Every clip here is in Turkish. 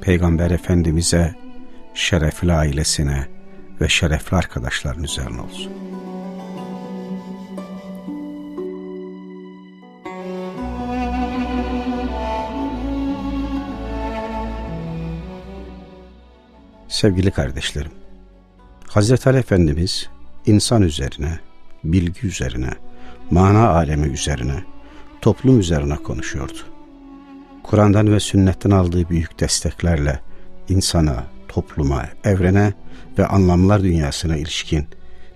Peygamber Efendimiz'e, şerefli ailesine ve şerefli arkadaşların üzerine olsun. Sevgili kardeşlerim, Hazreti Ali Efendimiz insan üzerine, bilgi üzerine, mana alemi üzerine, toplum üzerine konuşuyordu. Kur'an'dan ve sünnetten aldığı büyük desteklerle insana, topluma, evrene ve anlamlar dünyasına ilişkin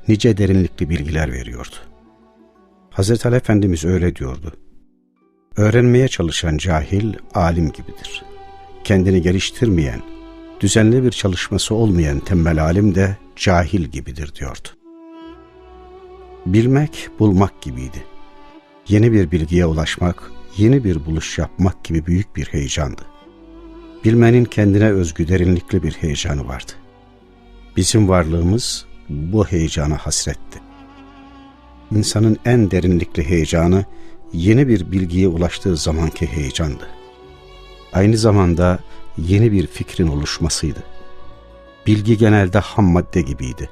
nice derinlikli bilgiler veriyordu. Hazreti Ali Efendimiz öyle diyordu. Öğrenmeye çalışan cahil alim gibidir. Kendini geliştirmeyen, düzenli bir çalışması olmayan tembel alim de cahil gibidir diyordu. Bilmek, bulmak gibiydi. Yeni bir bilgiye ulaşmak, yeni bir buluş yapmak gibi büyük bir heyecandı. Bilmenin kendine özgü derinlikli bir heyecanı vardı. Bizim varlığımız bu heyecana hasretti. İnsanın en derinlikli heyecanı yeni bir bilgiye ulaştığı zamanki heyecandı. Aynı zamanda yeni bir fikrin oluşmasıydı. Bilgi genelde ham madde gibiydi.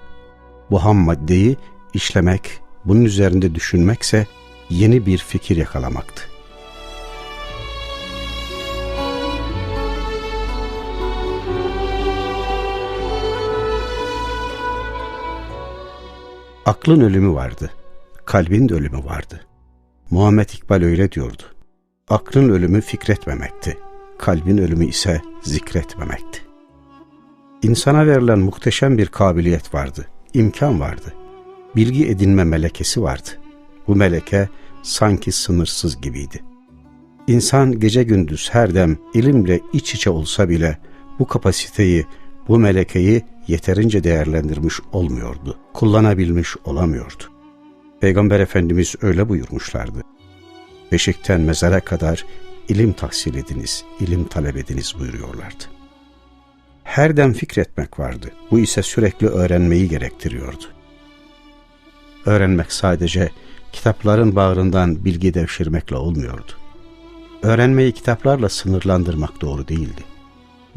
Bu ham maddeyi işlemek, bunun üzerinde düşünmekse yeni bir fikir yakalamaktı. Aklın ölümü vardı, kalbin de ölümü vardı. Muhammed İkbal öyle diyordu. Aklın ölümü fikretmemekti, kalbin ölümü ise zikretmemekti. İnsana verilen muhteşem bir kabiliyet vardı, imkan vardı. Bilgi edinme melekesi vardı. Bu meleke sanki sınırsız gibiydi. İnsan gece gündüz her dem ilimle iç içe olsa bile bu kapasiteyi, bu melekeyi yeterince değerlendirmiş olmuyordu, kullanabilmiş olamıyordu. Peygamber Efendimiz öyle buyurmuşlardı. Beşikten mezara kadar ilim tahsil ediniz, ilim talep ediniz buyuruyorlardı. Her dem fikretmek vardı. Bu ise sürekli öğrenmeyi gerektiriyordu. Öğrenmek sadece kitapların bağrından bilgi devşirmekle olmuyordu. Öğrenmeyi kitaplarla sınırlandırmak doğru değildi.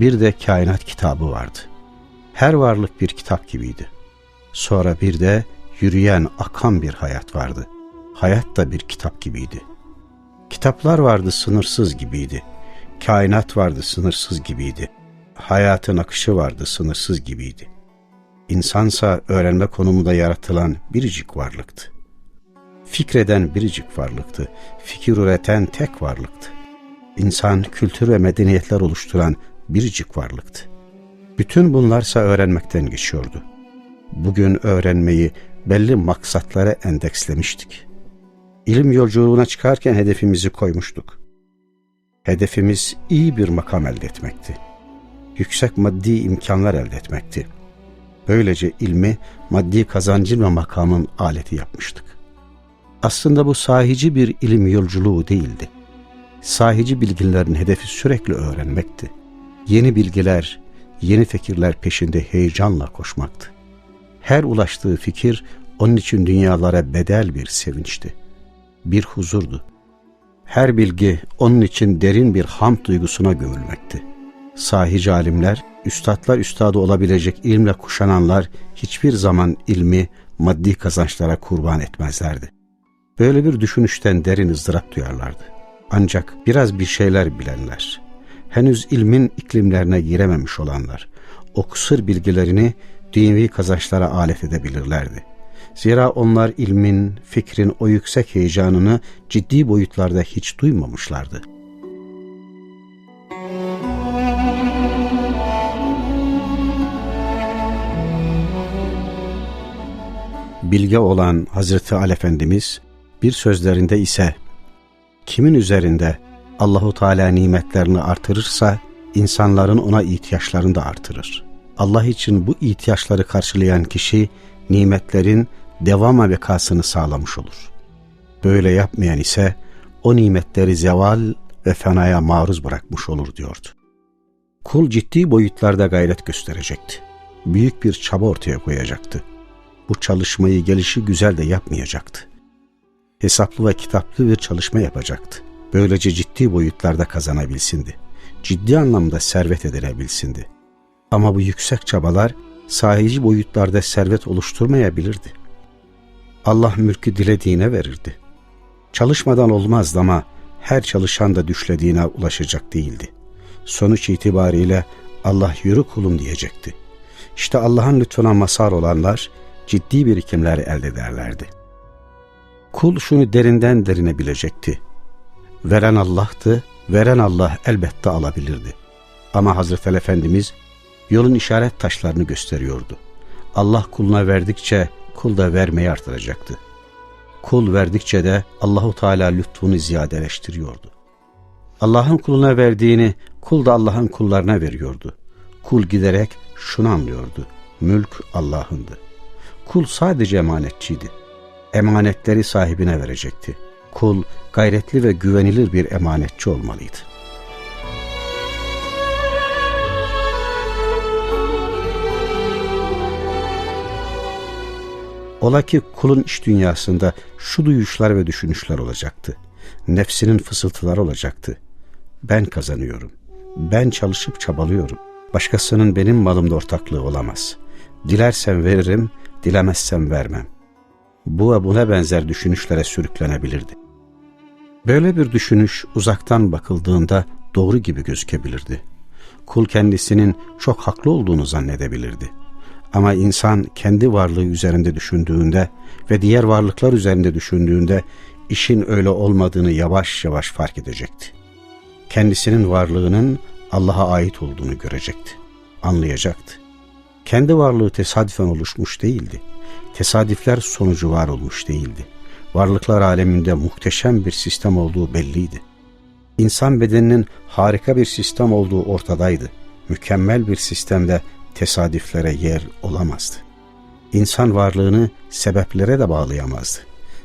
Bir de kainat kitabı vardı. Her varlık bir kitap gibiydi. Sonra bir de yürüyen, akan bir hayat vardı. Hayat da bir kitap gibiydi. Kitaplar vardı sınırsız gibiydi. Kainat vardı sınırsız gibiydi. Hayatın akışı vardı sınırsız gibiydi. İnsansa öğrenme konumunda yaratılan biricik varlıktı. Fikreden biricik varlıktı. Fikir üreten tek varlıktı. İnsan kültür ve medeniyetler oluşturan biricik varlıktı. Bütün bunlarsa öğrenmekten geçiyordu. Bugün öğrenmeyi belli maksatlara endekslemiştik. İlim yolculuğuna çıkarken hedefimizi koymuştuk. Hedefimiz iyi bir makam elde etmekti. Yüksek maddi imkanlar elde etmekti. Böylece ilmi maddi kazancın ve makamın aleti yapmıştık. Aslında bu sahici bir ilim yolculuğu değildi. Sahici bilginlerin hedefi sürekli öğrenmekti. Yeni bilgiler, yeni fikirler peşinde heyecanla koşmaktı. Her ulaştığı fikir onun için dünyalara bedel bir sevinçti. Bir huzurdu. Her bilgi onun için derin bir hamd duygusuna gömülmekti. Sahici alimler, üstadlar üstadı olabilecek ilimle kuşananlar hiçbir zaman ilmi maddi kazançlara kurban etmezlerdi. Böyle bir düşünüşten derin ızdırap duyarlardı. Ancak biraz bir şeyler bilenler, henüz ilmin iklimlerine girememiş olanlar, o kısır bilgilerini dünyevi kazançlara alet edebilirlerdi. Zira onlar ilmin, fikrin o yüksek heyecanını ciddi boyutlarda hiç duymamışlardı. Bilge olan Hazreti Ali Efendimiz bir sözlerinde ise kimin üzerinde Allahu Teala nimetlerini artırırsa insanların ona ihtiyaçlarını da artırır. Allah için bu ihtiyaçları karşılayan kişi nimetlerin devam bekasını sağlamış olur. Böyle yapmayan ise o nimetleri zeval ve fenaya maruz bırakmış olur diyordu. Kul ciddi boyutlarda gayret gösterecekti. Büyük bir çaba ortaya koyacaktı. Bu çalışmayı gelişi güzel de yapmayacaktı. Hesaplı ve kitaplı bir çalışma yapacaktı. Böylece ciddi boyutlarda kazanabilsindi. Ciddi anlamda servet edinebilsindi. Ama bu yüksek çabalar sahici boyutlarda servet oluşturmayabilirdi. Allah mülkü dilediğine verirdi. Çalışmadan olmazdı ama her çalışan da düşlediğine ulaşacak değildi. Sonuç itibariyle Allah yürü kulum diyecekti. İşte Allah'ın lütfuna mazhar olanlar ciddi birikimler elde ederlerdi. Kul şunu derinden derine bilecekti. Veren Allah'tı, veren Allah elbette alabilirdi. Ama Hazreti Ali Efendimiz yolun işaret taşlarını gösteriyordu. Allah kuluna verdikçe kul da vermeyi artıracaktı. Kul verdikçe de Allahu Teala lütfunu ziyadeleştiriyordu. Allah'ın kuluna verdiğini kul da Allah'ın kullarına veriyordu. Kul giderek şunu anlıyordu. Mülk Allah'ındı. Kul sadece emanetçiydi. Emanetleri sahibine verecekti. Kul gayretli ve güvenilir bir emanetçi olmalıydı. Ola ki kulun iş dünyasında şu duyuşlar ve düşünüşler olacaktı. Nefsinin fısıltıları olacaktı. Ben kazanıyorum. Ben çalışıp çabalıyorum. Başkasının benim malımda ortaklığı olamaz. Dilersem veririm, dilemezsem vermem. Bu ve buna benzer düşünüşlere sürüklenebilirdi. Böyle bir düşünüş uzaktan bakıldığında doğru gibi gözükebilirdi. Kul kendisinin çok haklı olduğunu zannedebilirdi. Ama insan kendi varlığı üzerinde düşündüğünde ve diğer varlıklar üzerinde düşündüğünde işin öyle olmadığını yavaş yavaş fark edecekti. Kendisinin varlığının Allah'a ait olduğunu görecekti, anlayacaktı. Kendi varlığı tesadüfen oluşmuş değildi. Tesadüfler sonucu var olmuş değildi. Varlıklar aleminde muhteşem bir sistem olduğu belliydi. İnsan bedeninin harika bir sistem olduğu ortadaydı. Mükemmel bir sistemde tesadüflere yer olamazdı. İnsan varlığını sebeplere de bağlayamazdı.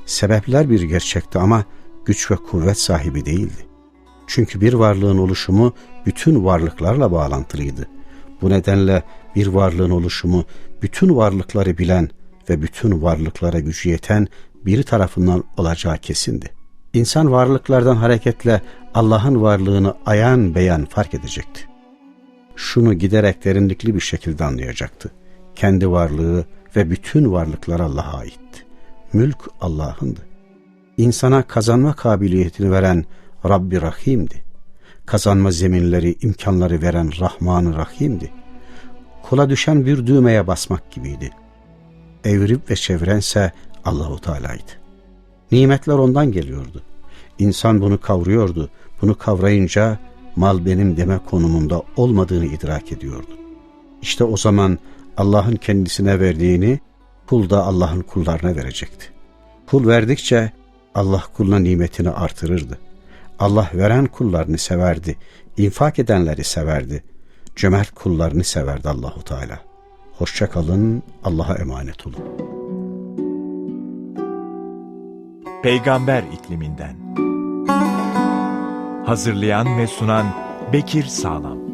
Sebepler bir gerçekti ama güç ve kuvvet sahibi değildi. Çünkü bir varlığın oluşumu bütün varlıklarla bağlantılıydı. Bu nedenle bir varlığın oluşumu bütün varlıkları bilen ve bütün varlıklara gücü yeten biri tarafından olacağı kesindi. İnsan varlıklardan hareketle Allah'ın varlığını ayan beyan fark edecekti. Şunu giderek derinlikli bir şekilde anlayacaktı. Kendi varlığı ve bütün varlıklar Allah'a aitti. Mülk Allah'ındı. İnsana kazanma kabiliyetini veren Rabbi Rahim'di. Kazanma zeminleri, imkanları veren Rahman-ı Rahim'di. Kula düşen bir düğmeye basmak gibiydi. Evrip ve çevrense Allahu Teala'ydı. Nimetler ondan geliyordu. İnsan bunu kavruyordu. Bunu kavrayınca mal benim deme konumunda olmadığını idrak ediyordu. İşte o zaman Allah'ın kendisine verdiğini kul da Allah'ın kullarına verecekti. Kul verdikçe Allah kuluna nimetini artırırdı. Allah veren kullarını severdi, infak edenleri severdi. Cömert kullarını severdi Allahu Teala. Hoşça kalın, Allah'a emanet olun. Peygamber ikliminden. Hazırlayan ve sunan Bekir Sağlam.